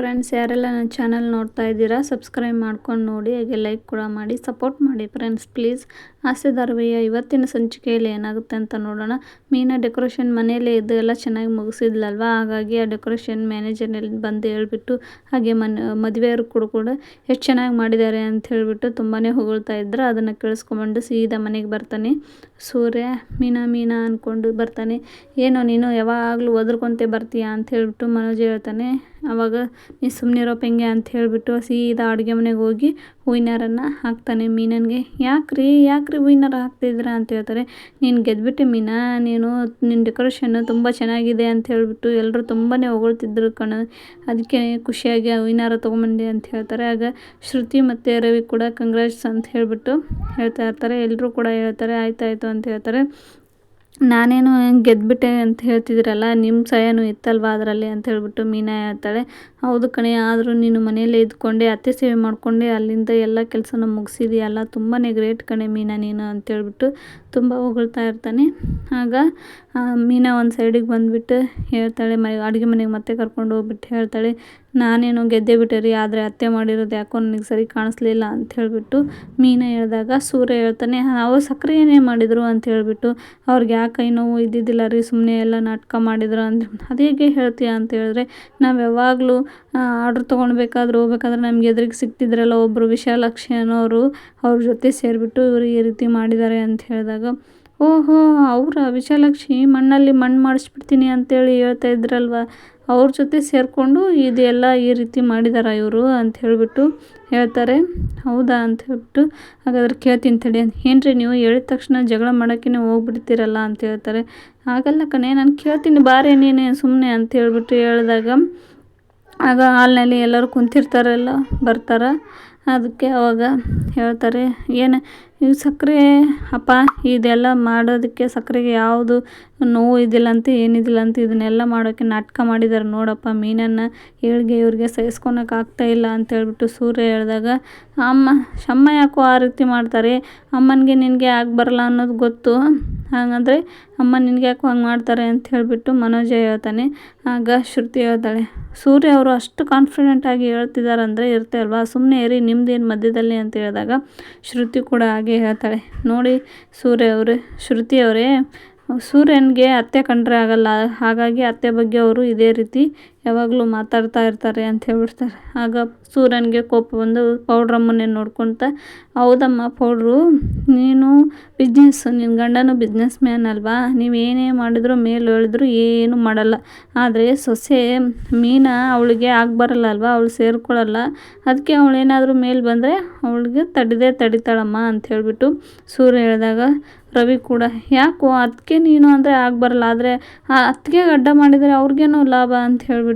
Friends ಯಾರೆಲ್ಲ ನನ್ನ channel ನೋಡ್ತಾ ಇದ್ದೀರಾ ಸಬ್ಸ್ಕ್ರೈಬ್ ಮಾಡ್ಕೊಂಡು ನೋಡಿ, ಹಾಗೆ ಲೈಕ್ ಕೂಡ ಮಾಡಿ ಸಪೋರ್ಟ್ ಮಾಡಿ ಫ್ರೆಂಡ್ಸ್ ಪ್ಲೀಸ್ ಆಸೆ ಇವತ್ತಿನ ಸಂಚಿಕೆಯಲ್ಲಿ ಏನಾಗುತ್ತೆ ಅಂತ ನೋಡೋಣ. ಮೀನಾ ಡೆಕೋರೇಷನ್ ಮನೆಯಲ್ಲೇ ಇದ್ದು ಎಲ್ಲ ಚೆನ್ನಾಗಿ ಮುಗಿಸಿದ್ಲಲ್ವ? ಹಾಗಾಗಿ ಆ ಡೆಕೋರೇಷನ್ ಮ್ಯಾನೇಜರ್ನಲ್ಲಿ ಬಂದು ಹೇಳಿಬಿಟ್ಟು, ಹಾಗೆ ಮನ ಮದುವೆಯವರು ಕೂಡ ಕೂಡ ಎಷ್ಟು ಚೆನ್ನಾಗಿ ಮಾಡಿದ್ದಾರೆ ಅಂತ ಹೇಳಿಬಿಟ್ಟು ತುಂಬಾ ಹೊಗಳ್ತಾ ಇದ್ರು. ಅದನ್ನು ಕೇಳಿಸ್ಕೊಂಬಂಡು ಸೀದಾ ಮನೆಗೆ ಬರ್ತಾನೆ. ಸೂರ್ಯ ಮೀನಾ ಮೀನಾ ಅಂದ್ಕೊಂಡು ಬರ್ತಾನೆ. ಏನೋ ನೀನು ಯಾವಾಗಲೂ ಒದ್ರಕೊಂತೆ ಬರ್ತೀಯ ಅಂತ ಹೇಳ್ಬಿಟ್ಟು ಮನೋಜ್ ಹೇಳ್ತಾನೆ. ಅವಾಗ, ನೀ ಸುಮ್ಮನಿರೋ ಪೆಂಗೆ ಅಂತ ಹೇಳಿಬಿಟ್ಟು ಸೀದಾ ಅಡುಗೆ ಮನೆಗೆ ಹೋಗಿ ಹೂವಿನಾರನ್ನು ಹಾಕ್ತಾನೆ ಮೀನನ್ಗೆ. ಯಾಕ್ರಿ ಯಾಕ್ರಿ ವಿನ್ನರ್ ಹಾಕ್ತಿದ್ದೀರಾ ಅಂತ ಹೇಳ್ತಾರೆ. ನೀನು ಗೆದ್ಬಿಟ್ಟೆ ಮೀನಾ, ನೀನು ನಿನ್ನ ಡೆಕೋರೇಷನ್ನು ತುಂಬ ಚೆನ್ನಾಗಿದೆ ಅಂತ ಹೇಳಿಬಿಟ್ಟು ಎಲ್ಲರೂ ತುಂಬಾ ಹೊಗಳ್ತಿದ್ರು ಕಣ. ಅದಕ್ಕೆ ಖುಷಿಯಾಗಿ ಆ ವಿನ್ನರ ತೊಗೊಂಬಂದೆ ಅಂತ ಹೇಳ್ತಾರೆ. ಆಗ ಶ್ರುತಿ ಮತ್ತು ರವಿ ಕೂಡ ಕಂಗ್ರಾಟ್ಸ್ ಅಂತ ಹೇಳಿಬಿಟ್ಟು ಹೇಳ್ತಾ ಇರ್ತಾರೆ. ಎಲ್ಲರೂ ಕೂಡ ಹೇಳ್ತಾರೆ, ಆಯ್ತಾಯಿತು ಅಂತ ಹೇಳ್ತಾರೆ. ನಾನೇನು ಗೆದ್ಬಿಟ್ಟೆ ಅಂತ ಹೇಳ್ತಿದ್ದೀರಲ್ಲ ನಿಮ್ಮ ಸಹಾಯನೂ ಇತ್ತಲ್ವ ಅದರಲ್ಲಿ ಅಂತ ಹೇಳ್ಬಿಟ್ಟು ಮೀನಾ ಹೇಳ್ತಾಳೆ. ಹೌದು ಕಣೆ, ಆದರೂ ನೀನು ಮನೆಯಲ್ಲೇ ಇದ್ಕೊಂಡೆ, ಅತ್ತೆ ಸೇವೆ ಮಾಡಿಕೊಂಡೆ, ಅಲ್ಲಿಂದ ಎಲ್ಲ ಕೆಲಸನ ಮುಗಿಸಿದೆಯಲ್ಲ ತುಂಬಾ ಗ್ರೇಟ್ ಕಣೆ ಮೀನಾ ನೀನು ಅಂತೇಳ್ಬಿಟ್ಟು ತುಂಬ ಹೊಗಳ್ತಾ ಇರ್ತಾನೆ. ಆಗ ಮೀನಾ ಒಂದು ಸೈಡಿಗೆ ಬಂದುಬಿಟ್ಟು ಹೇಳ್ತಾಳೆ ಮ ಅಡುಗೆ ಮನೆಗೆ ಮತ್ತೆ ಕರ್ಕೊಂಡು ಹೋಗ್ಬಿಟ್ಟು ಹೇಳ್ತಾಳೆ, ನಾನೇನೋ ಗೆದ್ದೆ ಬಿಟ್ಟೆ ರೀ ಆದರೆ ಅತ್ತೆ ಮಾಡಿರೋದು ಯಾಕೋ ನನಗೆ ಸರಿ ಕಾಣಿಸ್ಲಿಲ್ಲ ಅಂತ ಹೇಳಿಬಿಟ್ಟು ಮೀನ ಹೇಳಿದಾಗ ಸೂರ್ಯ ಹೇಳ್ತಾನೆ ಅವ್ರು ಸಕ್ಕರೆ ಏನೇ ಮಾಡಿದರು ಅಂತ ಹೇಳಿಬಿಟ್ಟು ಅವ್ರಿಗೆ ಯಾಕೆ ಕೈ ನೋವು ಇದ್ದಿದ್ದಿಲ್ಲ ರೀ ಸುಮ್ಮನೆ ಎಲ್ಲ ನಾಟಕ ಮಾಡಿದ್ರು ಅಂದ್ರೆ ಅದೇಗೆ ಹೇಳ್ತೀಯ? ಅಂತ ಹೇಳಿದ್ರೆ, ನಾವು ಯಾವಾಗಲೂ ಆರ್ಡ್ರ್ ತೊಗೊಳ್ಬೇಕಾದ್ರೆ ಹೋಗ್ಬೇಕಾದ್ರೆ ನಮ್ಗೆ ಎದುರಿಗೆ ಸಿಗ್ತಿದ್ರಲ್ಲ ಒಬ್ಬರು ವಿಶಾಲಾಕ್ಷಿ ಅನ್ನೋರು ಅವ್ರ ಜೊತೆ ಸೇರಿಬಿಟ್ಟು ಇವರು ಈ ರೀತಿ ಮಾಡಿದ್ದಾರೆ ಅಂತ ಹೇಳಿದಾಗ, ಓಹೋ, ಅವರ ವಿಶಾಲಾಕ್ಷಿ, ಮಣ್ಣಲ್ಲಿ ಮಣ್ಣು ಮಾಡಿಸ್ಬಿಡ್ತೀನಿ ಅಂತೇಳಿ ಹೇಳ್ತಾ ಇದ್ರಲ್ವ? ಅವ್ರ ಜೊತೆ ಸೇರಿಕೊಂಡು ಇದೆಲ್ಲ ಈ ರೀತಿ ಮಾಡಿದಾರ ಇವರು ಅಂತ ಹೇಳಿಬಿಟ್ಟು ಹೇಳ್ತಾರೆ. ಹೌದಾ ಅಂತ ಹೇಳ್ಬಿಟ್ಟು ಹಾಗಾದ್ರೆ ಕೇಳ್ತೀನಿ ತಡಿ ಅಂತ. ಏನು ನೀವು ಹೇಳಿದ ತಕ್ಷಣ ಜಗಳ ಮಾಡೋಕ್ಕೆ ಹೋಗ್ಬಿಡ್ತೀರಲ್ಲ ಅಂತ ಹೇಳ್ತಾರೆ. ಹಾಗಲ್ಲ ಕಣೆ, ನಾನು ಕೇಳ್ತೀನಿ, ಬಾರೇ ನೀನೆ ಸುಮ್ಮನೆ ಅಂತ ಹೇಳ್ಬಿಟ್ಟು ಹೇಳಿದಾಗ ಆಗ ಹಾಲ್ನಲ್ಲಿ ಎಲ್ಲರೂ ಕುಂತಿರ್ತಾರಲ್ಲ ಬರ್ತಾರೆ. ಅದಕ್ಕೆ ಅವಾಗ ಹೇಳ್ತಾರೆ ಏನು ನೀವು ಸಕ್ಕರೆ, ಅಪ್ಪ, ಇದೆಲ್ಲ ಮಾಡೋದಕ್ಕೆ ಸಕ್ಕರೆಗೆ ಯಾವುದು ನೋವು ಇದಿಲ್ಲ ಅಂತ ಏನಿದಿಲ್ಲ ಅಂತ ಇದನ್ನೆಲ್ಲ ಮಾಡೋಕ್ಕೆ ನಾಟಕ ಮಾಡಿದ್ದಾರೆ ನೋಡಪ್ಪ. ಮೀನನ್ನು ಏಳ್ಗೆ ಇವ್ರಿಗೆ ಸಹಿಸ್ಕೊಳಕ್ಕೆ ಇಲ್ಲ ಅಂತ ಹೇಳ್ಬಿಟ್ಟು ಸೂರ್ಯ ಹೇಳಿದಾಗ, ಅಮ್ಮ, ಶಮ್ಮ ಯಾಕೋ ಆ ರೀತಿ ಮಾಡ್ತಾರೆ? ಅಮ್ಮನಿಗೆ ನಿನಗೆ ಆಗಿ ಬರಲ್ಲ ಅನ್ನೋದು ಗೊತ್ತು. ಹಾಗಂದರೆ ಅಮ್ಮ ನಿನಗೆ ಯಾಕೋ ಹಂಗೆ ಮಾಡ್ತಾರೆ? ಅಂತ ಹೇಳಿಬಿಟ್ಟು ಮನೋಜ ಹೇಳ್ತಾನೆ. ಆಗ ಶ್ರುತಿ ಹೇಳ್ತಾಳೆ, ಸೂರ್ಯ ಅವರು ಅಷ್ಟು ಕಾನ್ಫಿಡೆಂಟಾಗಿ ಹೇಳ್ತಿದ್ದಾರೆ ಅಂದರೆ ಇರುತ್ತೆ ಅಲ್ವಾ? ಸುಮ್ಮನೆ ಇರಿ, ನಿಮ್ದೇನು ಮಧ್ಯದಲ್ಲಿ? ಅಂತ ಹೇಳಿದಾಗ, ಶ್ರುತಿ ಕೂಡ ಹಾಗೆ ಹೇಳ್ತಾಳೆ. ನೋಡಿ ಸೂರ್ಯ ಅವರೇ, ಶ್ರುತಿ ಅವರೇ, ಸೂರ್ಯನಿಗೆ ಅತ್ತೆ ಕಂಡರೆ ಆಗಲ್ಲ. ಹಾಗಾಗಿ ಅತ್ತೆ ಬಗ್ಗೆ ಅವರು ಇದೇ ರೀತಿ ಯಾವಾಗಲೂ ಮಾತಾಡ್ತಾ ಇರ್ತಾರೆ ಅಂತ ಹೇಳ್ಬಿಡ್ತಾರೆ. ಆಗ ಸೂರ್ಯನಿಗೆ ಕೋಪ ಬಂದು ಪೌಡ್ರಮ್ಮನ್ನೇ ನೋಡ್ಕೊತ. ಹೌದಮ್ಮ, ಪೌಡ್ರು. ನೀನು ಬಿಸ್ನೆಸ್ ನಿನ್ನ ಗಂಡನೂ ಬಿಸ್ನೆಸ್ ಮ್ಯಾನ್ ಅಲ್ವಾ? ನೀವು ಏನೇ ಮಾಡಿದ್ರು ಮೇಲೆ ಹೇಳಿದ್ರು ಏನು ಮಾಡಲ್ಲ. ಆದರೆ ಸೊಸೆ ಮೀನಾ ಅವಳಿಗೆ ಆಗಿ ಬರಲ್ಲ ಅಲ್ವಾ? ಅವಳು ಸೇರ್ಕೊಳ್ಳಲ್ಲ. ಅದಕ್ಕೆ ಅವಳೇನಾದರೂ ಮೇಲೆ ಬಂದರೆ ಅವಳಿಗೆ ತಡಿದೇ ತಡಿತಾಳಮ್ಮ ಅಂತ ಹೇಳಿಬಿಟ್ಟು ಸೂರ್ಯ ಹೇಳಿದಾಗ, ರವಿ ಕೂಡ, ಯಾಕೋ ಅದಕ್ಕೆ ನೀನು ಅಂದರೆ ಆಗಿ ಬರಲ್ಲ. ಆದರೆ ಅತ್ತಿಗೆ ಅಡ್ಡ ಮಾಡಿದರೆ ಅವ್ರಿಗೇನೋ ಲಾಭ? ಅಂತ ಹೇಳಿಬಿಟ್ಟು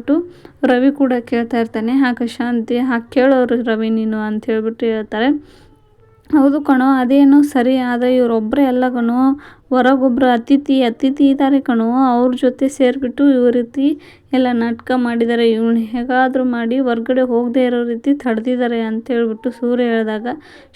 ರವಿ ಕೂಡ ಕೇಳ್ತಾ ಇರ್ತಾನೆ ಆಗ ಶಾಂತಿ ಹಾಗೆ ಕೇಳೋರು ರವಿ ನೀನು ಅಂತ ಹೇಳ್ಬಿಟ್ಟು ಹೇಳ್ತಾರೆ. ಹೌದು ಕಣೋ, ಅದೇನು ಸರಿ? ಆದರೆ ಇವರೊಬ್ಬರೇ ಅಲ್ಲ ಕಣೋ ಹೊರಗೊಬ್ಬರು ಅತಿಥಿ ಅತಿಥಿ ಇದ್ದಾರೆ ಕಣೋ, ಅವ್ರ ಜೊತೆ ಸೇರಿಬಿಟ್ಟು ಇವ್ರ ರೀತಿ ಎಲ್ಲ ನಾಟಕ ಮಾಡಿದ್ದಾರೆ ಇವನು ಹೇಗಾದರೂ ಮಾಡಿ ಹೊರ್ಗಡೆ ಹೋಗದೆ ಇರೋ ರೀತಿ ತಡೆದಿದ್ದಾರೆ ಅಂತ ಹೇಳ್ಬಿಟ್ಟು ಸೂರ್ಯ ಹೇಳಿದಾಗ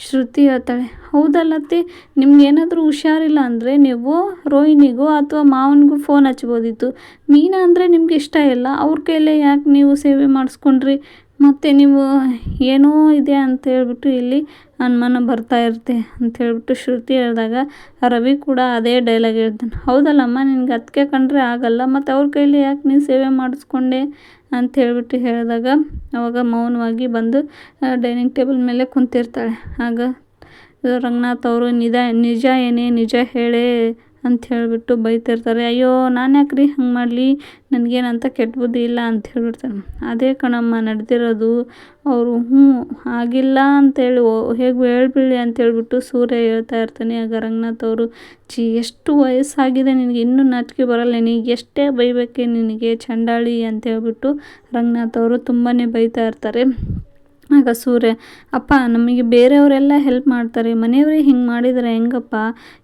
ಶ್ರುತಿ ಹೇಳ್ತಾಳೆ ಹೌದಲ್ಲತ್ತಿ ನಿಮ್ಗೆ ಏನಾದರೂ ಹುಷಾರಿಲ್ಲ ಅಂದರೆ ನೀವು ರೋಹಿಣಿಗೂ ಅಥವಾ ಮಾವನಿಗೂ ಫೋನ್ ಹಚ್ಬೋದಿತ್ತು. ಮೀನಾ ಅಂದರೆ ನಿಮ್ಗೆ ಇಷ್ಟ ಇಲ್ಲ, ಅವ್ರ ಕೈಲೇ ಯಾಕೆ ನೀವು ಸೇವೆ ಮಾಡಿಸ್ಕೊಂಡ್ರಿ? ಮತ್ತು ನೀವು ಏನೋ ಇದೆ ಅಂತ ಇಲ್ಲಿ ಅನುಮಾನ ಬರ್ತಾ ಇರುತ್ತೆ ಅಂತ ಹೇಳಿಬಿಟ್ಟು ಶ್ರುತಿ ಹೇಳಿದಾಗ ರವಿ ಕೂಡ ಅದೇ ಡೈಲಾಗ್ ಹೇಳ್ತಾನೆ. ಹೌದಲ್ಲಮ್ಮ, ನಿನಗೆ ಅದಕ್ಕೆ ಕಂಡ್ರೆ ಆಗಲ್ಲ, ಮತ್ತು ಅವ್ರ ಕೈಲಿ ಯಾಕೆ ನೀನು ಸೇವೆ ಮಾಡಿಸ್ಕೊಂಡೆ ಅಂತ ಹೇಳಿದಾಗ ಅವಾಗ ಮೌನವಾಗಿ ಬಂದು ಡೈನಿಂಗ್ ಟೇಬಲ್ ಮೇಲೆ ಕುಂತಿರ್ತಾಳೆ. ಆಗ ರಂಗನಾಥ್ ಅವರು ನಿಧ ನಿಜ ಏನೇ, ನಿಜ ಹೇಳೇ ಅಂತ ಹೇಳಿಬಿಟ್ಟು ಬೈತಿರ್ತಾರೆ, ಅಯ್ಯೋ, ನಾನು ಯಾಕೆ ರೀ ಹಂಗೆ ಮಾಡಲಿ? ನನಗೇನಂತ ಕೆಟ್ಟ ಬುದ್ಧಿ ಇಲ್ಲ ಅಂತ ಹೇಳಿಬಿಡ್ತಾರೆ. ಅದೇ ಕಣಮ್ಮ, ನಡೆದಿರೋದು ಅವರು, ಹ್ಞೂ, ಆಗಿಲ್ಲ ಅಂತೇಳಿ ಹೇಗೆ ಹೇಳ್ಬಿಡಿ ಅಂತ ಹೇಳ್ಬಿಟ್ಟು ಸೂರ್ಯ ಹೇಳ್ತಾ ಇರ್ತಾನೆ. ಆಗ ರಂಗನಾಥ್ ಅವರು ಚಿ ಎಷ್ಟು ವಯಸ್ಸಾಗಿದೆ ನಿನಗೆ, ಇನ್ನೂ ನಾಚಿಕೆ ಬರಲ್ಲ, ನಿನಗೆ ಎಷ್ಟೇ ಬೈಬೇಕೆ ನಿನಗೆ, ಚಂಡಾಳಿ ಅಂತ ಹೇಳ್ಬಿಟ್ಟು ರಂಗನಾಥ್ ಅವರು ತುಂಬಾ ಬೈತಾ ಇರ್ತಾರೆ. ಆಗ ಸೂರ್ಯ, ಅಪ್ಪ, ನಮಗೆ ಬೇರೆಯವರೆಲ್ಲ ಹೆಲ್ಪ್ ಮಾಡ್ತಾರೆ. ಮನೆಯವರೇ ಹಿಂಗೆ ಮಾಡಿದರೆ, ಹೆಂಗಪ್ಪ?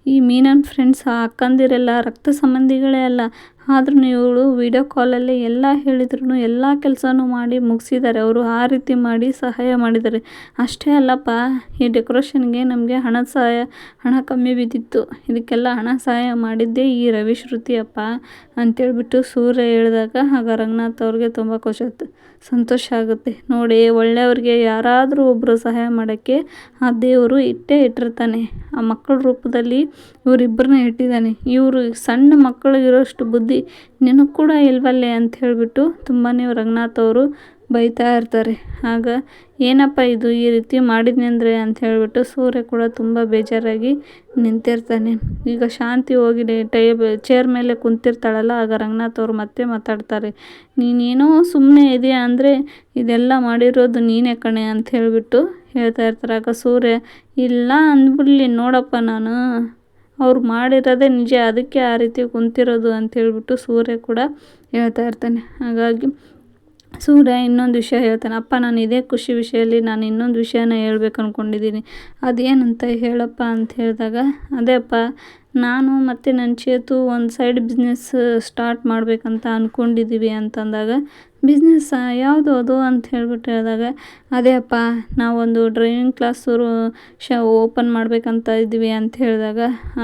ಈ ಮೀನನ್ ಫ್ರೆಂಡ್ಸ್ ಅಕ್ಕಂದಿರೆಲ್ಲ ರಕ್ತ ಸಂಬಂಧಿಗಳೇ ಅಲ್ಲ. ಆದ್ರೂ ಇವಳು ವಿಡಿಯೋ ಕಾಲಲ್ಲಿ ಎಲ್ಲ ಹೇಳಿದ್ರು ಎಲ್ಲ ಕೆಲಸನೂ ಮಾಡಿ ಮುಗಿಸಿದ್ದಾರೆ ಅವರು ಆ ರೀತಿ ಮಾಡಿ ಸಹಾಯ ಮಾಡಿದ್ದಾರೆ ಅಷ್ಟೇ ಅಲ್ಲಪ್ಪ, ಈ ಡೆಕೋರೇಷನ್ಗೆ ನಮಗೆ ಹಣ ಸಹಾಯ, ಹಣ ಕಮ್ಮಿ ಬಿದ್ದಿತ್ತು. ಇದಕ್ಕೆಲ್ಲ ಹಣ ಸಹಾಯ ಮಾಡಿದ್ದೇ ಈ ರವಿ ಶ್ರುತಿಯಪ್ಪ ಅಂತೇಳ್ಬಿಟ್ಟು ಸೂರ್ಯ ಹೇಳಿದಾಗ ಆಗ ರಂಗನಾಥ್ ಅವ್ರಿಗೆ ತುಂಬ ಖುಷಿ ಸಂತೋಷ ಆಗುತ್ತೆ. ನೋಡಿ, ಒಳ್ಳೆಯವ್ರಿಗೆ ಯಾರಾದರೂ ಒಬ್ಬರು ಸಹಾಯ ಮಾಡೋಕ್ಕೆ ಆ ದೇವರು ಇಟ್ಟೇ ಇಟ್ಟಿರ್ತಾನೆ. ಆ ಮಕ್ಕಳ ರೂಪದಲ್ಲಿ ಇವರಿಬ್ಬರನ್ನ ಇಟ್ಟಿದ್ದಾನೆ. ಇವರು ಸಣ್ಣ ಮಕ್ಕಳಿಗಿರೋಷ್ಟು ಬುದ್ಧಿ ನಿನಗೆ ಕೂಡ ಇಲ್ವಲ್ಲೇ ಅಂತ ಹೇಳಿಬಿಟ್ಟು ತುಂಬಾ ರಂಗನಾಥ್ ಅವರು ಬೈತಾ ಇರ್ತಾರೆ. ಆಗ, ಏನಪ್ಪ ಇದು ಈ ರೀತಿ ಮಾಡಿದ್ನಿ ಅಂದರೆ? ಅಂತ ಹೇಳಿಬಿಟ್ಟು ಸೂರ್ಯ ಕೂಡ ತುಂಬ ಬೇಜಾರಾಗಿ ನಿಂತಿರ್ತಾನೆ. ಈಗ ಶಾಂತಿ ಹೋಗಿ ಟೈ ಚೇರ್ ಮೇಲೆ ಕುಂತಿರ್ತಾಳಲ್ಲ, ಆಗ ರಂಗನಾಥ್ ಅವರು ಮತ್ತೆ ಮಾತಾಡ್ತಾರೆ. ನೀನೇನೋ ಸುಮ್ಮನೆ ಇದೆಯಾ ಅಂದರೆ? ಇದೆಲ್ಲ ಮಾಡಿರೋದು ನೀನೇ ಕಣೆ ಅಂತ ಹೇಳಿಬಿಟ್ಟು ಹೇಳ್ತಾ ಇರ್ತಾರೆ. ಆಗ ಸೂರ್ಯ, ಇಲ್ಲ ಅಂದ್ಬಿಡ್ಲಿ ನೋಡಪ್ಪ ನಾನು. ಅವ್ರು ಮಾಡಿರೋದೇ ನಿಜ, ಅದಕ್ಕೆ ಆ ರೀತಿ ಕುಂತಿರೋದು ಅಂತ ಹೇಳ್ಬಿಟ್ಟು ಸೂರ್ಯ ಕೂಡ ಹೇಳ್ತಾ ಇರ್ತಾನೆ. ಹಾಗಾಗಿ ಸೂರ್ಯ ಇನ್ನೊಂದು ವಿಷಯ ಹೇಳ್ತಾನೆ, ಅಪ್ಪ, ನಾನು ಇದೇ ಖುಷಿ ವಿಷಯದಲ್ಲಿ ನಾನು ಇನ್ನೊಂದು ವಿಷಯನ ಹೇಳ್ಬೇಕು ಅಂದ್ಕೊಂಡಿದ್ದೀನಿ ಅದೇನಂತ ಹೇಳಪ್ಪ ಅಂತ ಹೇಳಿದಾಗ, ಅದೇ ಅಪ್ಪ, ನಾನು ಮತ್ತು ನನ್ನ ಚೇತು ಒಂದು ಸೈಡ್ ಬಿಸ್ನೆಸ್ ಸ್ಟಾರ್ಟ್ ಮಾಡಬೇಕಂತ ಅಂದ್ಕೊಂಡಿದ್ದೀವಿ ಅಂತಂದಾಗ ಬಿಸ್ನೆಸ್ಸಾ ಯಾವುದು ಅದು ಅಂತ ಹೇಳ್ಬಿಟ್ಟು ಹೇಳಿದಾಗ, ಅದೇ ಅಪ್ಪ, ನಾವೊಂದು ಡ್ರೈವಿಂಗ್ ಕ್ಲಾಸು ಶ ಓಪನ್ ಮಾಡಬೇಕಂತ ಇದ್ವಿ ಅಂತ ಹೇಳಿದಾಗ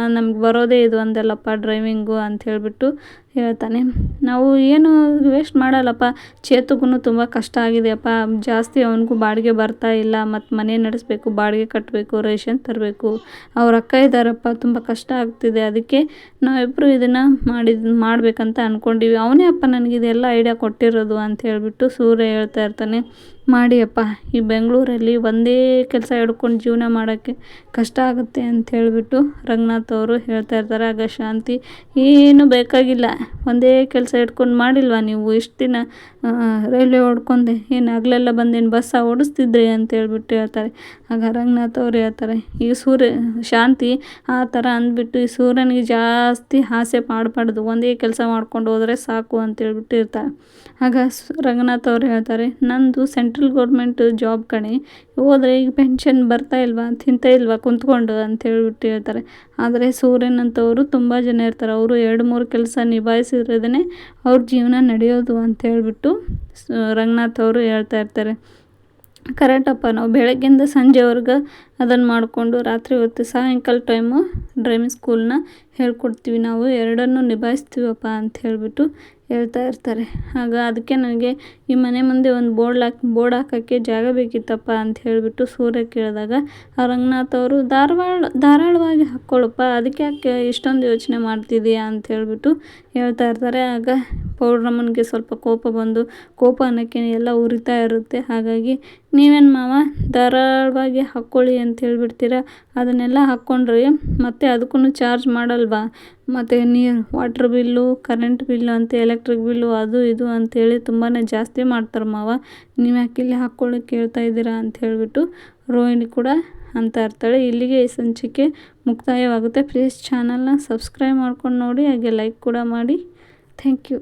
ನಮ್ಗೆ ಬರೋದೇ ಇದು ಒಂದಲ್ಲಪ್ಪ ಡ್ರೈವಿಂಗು ಅಂತ ಹೇಳಿಬಿಟ್ಟು ಹೇಳ್ತಾನೆ. ನಾವು ಏನು ವೇಸ್ಟ್ ಮಾಡಲ್ಲಪ್ಪ ಚೇತುಗೂ ತುಂಬ ಕಷ್ಟ ಆಗಿದೆಯಪ್ಪ. ಜಾಸ್ತಿ ಅವನಿಗೂ ಬಾಡಿಗೆ ಬರ್ತಾ ಇಲ್ಲ ಮತ್ತು ಮನೆ ನಡೆಸಬೇಕು, ಬಾಡಿಗೆ ಕಟ್ಟಬೇಕು ರೇಷನ್ ತರಬೇಕು. ಅವ್ರ ಅಕ್ಕ ಇದ್ದಾರಪ್ಪ, ತುಂಬ ಕಷ್ಟ ಆಗ್ತಿದೆ. ಅದಕ್ಕೆ ನಾವಿಬ್ಬರು ಇದನ್ನು ಮಾಡಿದ ಮಾಡಬೇಕಂತ ಅಂದ್ಕೊಂಡೀವಿ ಅವನೇ ಅಪ್ಪ ನನಗೆ ಇದೆಲ್ಲ ಐಡಿಯಾ ಕೊಟ್ಟಿರೋದು ಅಂತ ಹೇಳಿಬಿಟ್ಟು ಸೂರ್ಯ ಹೇಳ್ತಾ ಇರ್ತಾನೆ. ಮಾಡಿ ಅಪ್ಪ ಈ ಬೆಂಗಳೂರಲ್ಲಿ ಒಂದೇ ಕೆಲಸ ಹಿಡ್ಕೊಂಡು ಜೀವನ ಮಾಡೋಕ್ಕೆ ಕಷ್ಟ ಆಗುತ್ತೆ ಅಂತ ಹೇಳಿಬಿಟ್ಟು ರಂಗನಾಥ್ ಅವರು ಹೇಳ್ತಾ ಇರ್ತಾರೆ, ಆಗ ಶಾಂತಿ ಏನೂ ಬೇಕಾಗಿಲ್ಲ. ಒಂದೇ ಕೆಲಸ ಇಟ್ಕೊಂಡು ಮಾಡಿಲ್ವಾ ನೀವು? ಇಷ್ಟು ದಿನ ರೈಲ್ವೆ ಓಡ್ಕೊಂಡೆ ಏನು ಹಗಲೆಲ್ಲ ಬಂದೇನು ಬಸ್ಸ ಓಡಿಸ್ತಿದ್ರಿ ಅಂತ ಹೇಳ್ಬಿಟ್ಟು ಹೇಳ್ತಾರೆ. ಆಗ ರಂಗನಾಥ್ ಅವ್ರು ಹೇಳ್ತಾರೆ, ಈ ಸೂರ್ಯ, ಶಾಂತಿ, ಆ ಥರ ಅಂದ್ಬಿಟ್ಟು ಈ ಸೂರ್ಯನಿಗೆ ಜಾಸ್ತಿ ಆಸೆ ಮಾಡಬಾರ್ದು. ಒಂದೇ ಕೆಲಸ ಮಾಡ್ಕೊಂಡು ಹೋದರೆ ಸಾಕು ಅಂತ ಹೇಳ್ಬಿಟ್ಟು ಇರ್ತಾರೆ. ಆಗ ರಂಗನಾಥ್ ಅವ್ರು ಹೇಳ್ತಾರೆ, ನಂದು ಸೆಂಟ್ರಲ್ ಗೌರ್ಮೆಂಟ್ ಜಾಬ್ ಕಣೆ, ಹೋದರೆ ಈಗ ಪೆನ್ಷನ್ ಬರ್ತಾ ಇಲ್ವಾ? ತಿಂತ ಇಲ್ವಾ? ಕುಂತ್ಕೊಂಡು ಅಂತ ಹೇಳ್ಬಿಟ್ಟು ಹೇಳ್ತಾರೆ. ಆದರೆ ಸೂರ್ಯನಂಥವರು ತುಂಬ ಜನ ಇರ್ತಾರೆ. ಅವರು ಎರಡು ಮೂರು ಕೆಲಸ ನಿಭಾಯಿಸಿರೋದೇ ಅವ್ರ ಜೀವನ ನಡೆಯೋದು ಅಂತ ಹೇಳ್ಬಿಟ್ಟು ರಂಗನಾಥ್ ಅವರು ಹೇಳ್ತಾ ಇರ್ತಾರೆ. ಕರೆಕ್ಟಪ್ಪ ನಾವು ಬೆಳಗ್ಗೆಯಿಂದ ಸಂಜೆವರೆಗೆ ಅದನ್ನು ಮಾಡಿಕೊಂಡು ರಾತ್ರಿ ಹೊತ್ತು ಸಾಯಂಕಾಲ ಟೈಮು ಡ್ರೈವಿಂಗ್ ಸ್ಕೂಲ್ನ ಹೇಳ್ಕೊಡ್ತೀವಿ. ನಾವು ಎರಡನ್ನೂ ನಿಭಾಯಿಸ್ತೀವಪ್ಪ ಅಂತ ಹೇಳಿಬಿಟ್ಟು ಹೇಳ್ತಾ ಇರ್ತಾರೆ. ಆಗ ಅದಕ್ಕೆ ನನಗೆ ಈ ಮನೆ ಮುಂದೆ ಒಂದು ಬೋರ್ಡ್ ಹಾಕಿ ಬೋರ್ಡ್ ಹಾಕೋಕ್ಕೆ ಜಾಗ ಬೇಕಿತ್ತಪ್ಪ ಅಂತ ಹೇಳಿಬಿಟ್ಟು ಸೂರ್ಯ ಕೇಳಿದಾಗ, ಆ ರಂಗನಾಥ್ ಅವರು ಧಾರವಾಡ ಧಾರಾಳವಾಗಿ ಹಾಕ್ಕೊಳ್ಳಪ್ಪ ಅದಕ್ಕೆ ಯಾಕೆ ಇಷ್ಟೊಂದು ಯೋಚನೆ ಮಾಡ್ತಿದ್ದೀಯಾ? ಅಂತ ಹೇಳಿಬಿಟ್ಟು ಹೇಳ್ತಾ ಇರ್ತಾರೆ. ಆಗ ಪೌರ್ಣಮ್ಮನಿಗೆ ಸ್ವಲ್ಪ ಕೋಪ ಬಂದು ಕೋಪ ಅನ್ನೋಕ್ಕೆ ಎಲ್ಲ ಉರಿತಾ ಇರುತ್ತೆ. ಹಾಗಾಗಿ ನೀವೇನು ಮಾವ, ಧಾರಾಳವಾಗಿ ಹಾಕ್ಕೊಳ್ಳಿ ಅಂತ ಹೇಳ್ಬಿಡ್ತೀರ? ಅದನ್ನೆಲ್ಲ ಹಾಕ್ಕೊಂಡ್ರೆ ಮತ್ತೆ ಅದಕ್ಕೂ ಚಾರ್ಜ್ ಮಾಡಲ್ವಾ? ಮತ್ತು ನೀರು ವಾಟ್ರ್ ಬಿಲ್ಲು, ಕರೆಂಟ್ ಬಿಲ್ಲು ಅಂತ ಎಲೆಕ್ಟ್ರಿಕ್ ಬಿಲ್ಲು ಅದು ಇದು ಅಂಥೇಳಿ ತುಂಬಾ ಜಾಸ್ತಿ ಮಾಡ್ತಾರೆ ಮಾವ. ನೀವು ಯಾಕೆ ಇಲ್ಲಿ ಹಾಕ್ಕೊಳ್ಳೋಕೆ ಕೇಳ್ತಾ ಇದ್ದೀರಾ ಅಂತ ಹೇಳಿಬಿಟ್ಟು ರೋಹಿಣಿ ಕೂಡ ಅಂತ ಇರ್ತಾಳೆ ಇಲ್ಲಿಗೆ ಈ ಸಂಚಿಕೆ ಮುಕ್ತಾಯವಾಗುತ್ತೆ. ಪ್ಲೀಸ್ ಚಾನಲ್ನ ಸಬ್ಸ್ಕ್ರೈಬ್ ಮಾಡ್ಕೊಂಡು ನೋಡಿ, ಹಾಗೆ ಲೈಕ್ ಕೂಡ ಮಾಡಿ. Thank you